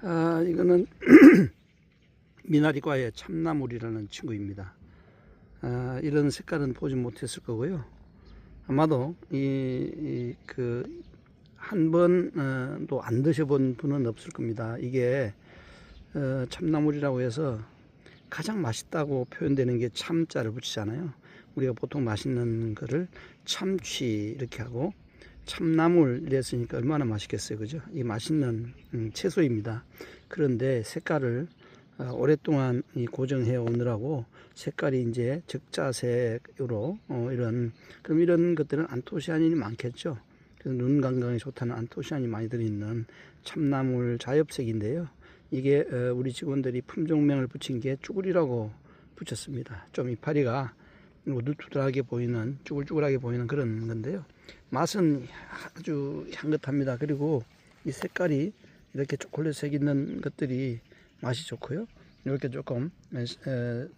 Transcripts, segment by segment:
아, 이거는 미나리과의 참나물이라는 친구입니다. 아, 이런 색깔은 보지 못했을 거고요. 아마도 이 그 한 번도 안 드셔본 분은 없을 겁니다. 이게 어, 참나물이라고 해서 가장 맛있다고 표현되는 게 참자를 붙이잖아요. 우리가 보통 맛있는 거를 참치 이렇게 하고 참나물 이랬으니까 얼마나 맛있겠어요, 그죠? 이 맛있는 음, 채소입니다. 그런데 색깔을 어, 오랫동안 이 고정해 오느라고 색깔이 이제 적자색으로 어, 이런 그럼 이런 것들은 안토시아닌이 많겠죠. 눈 건강에 좋다는 안토시아닌이 많이 들어있는 참나물 자엽색인데요. 이게 어, 우리 직원들이 품종명을 붙인 게 쭈구리라고 붙였습니다. 좀 이파리가 우둘투둘하게 보이는 쭈글쭈글하게 보이는 그런 건데요. 맛은 아주 향긋합니다. 그리고 이 색깔이 이렇게 초콜릿색 있는 것들이 맛이 좋고요. 이렇게 조금 에,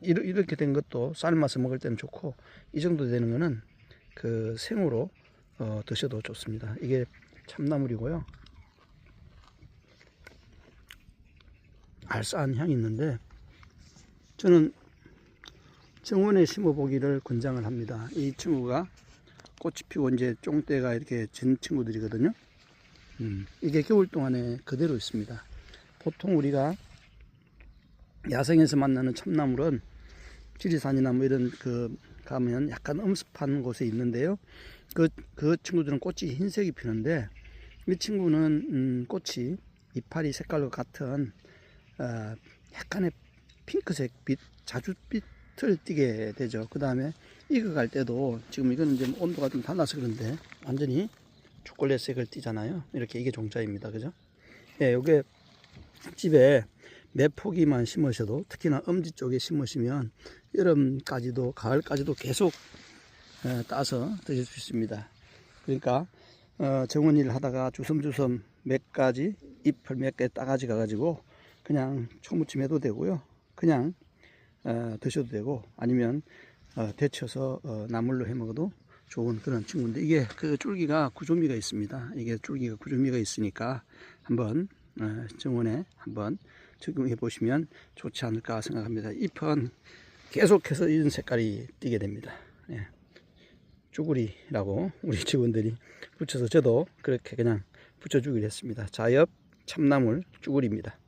이렇게 된 것도 삶아서 먹을 때는 좋고 이 정도 되는 거는 그 생으로 어, 드셔도 좋습니다. 이게 참나물이고요. 알싸한 향이 있는데 저는 정원에 심어보기를 권장을 합니다. 이 친구가 꽃이 피고 이제 쫑대가 이렇게 진 친구들이거든요. 음, 이게 겨울 동안에 그대로 있습니다. 보통 우리가 야생에서 만나는 참나물은 지리산이나 뭐 이런 그 가면 약간 엄습한 곳에 있는데요. 그, 그 친구들은 꽃이 흰색이 피는데 이 친구는 음, 꽃이 이파리 색깔과 같은 어, 약간의 핑크색 빛, 자줏빛 을 띠게 되죠. 그 다음에 익어갈 때도 지금 이거는 이제 온도가 좀 달라서 그런데 완전히 초콜릿색을 띠잖아요. 이렇게 이게 종자입니다. 그죠? 예, 요게 집에 몇 포기만 심으셔도 특히나 엄지 쪽에 심으시면 여름까지도 가을까지도 계속 어, 따서 드실 수 있습니다. 그러니까 어, 정원 일을 하다가 주섬주섬 몇 가지 잎을 몇 개 따가지 가가지고 그냥 초무침 해도 되고요. 그냥 어, 드셔도 되고 아니면 어, 데쳐서 어, 나물로 해 먹어도 좋은 그런 친구인데 이게 그 줄기가 구조미가 있습니다. 이게 줄기가 구조미가 있으니까 한번 어, 정원에 한번 적용해 보시면 좋지 않을까 생각합니다. 잎은 계속해서 이런 색깔이 띄게 됩니다. 예. 쭈구리라고 우리 직원들이 붙여서 저도 그렇게 그냥 붙여주기로 했습니다. 자엽 참나물 쭈구리입니다.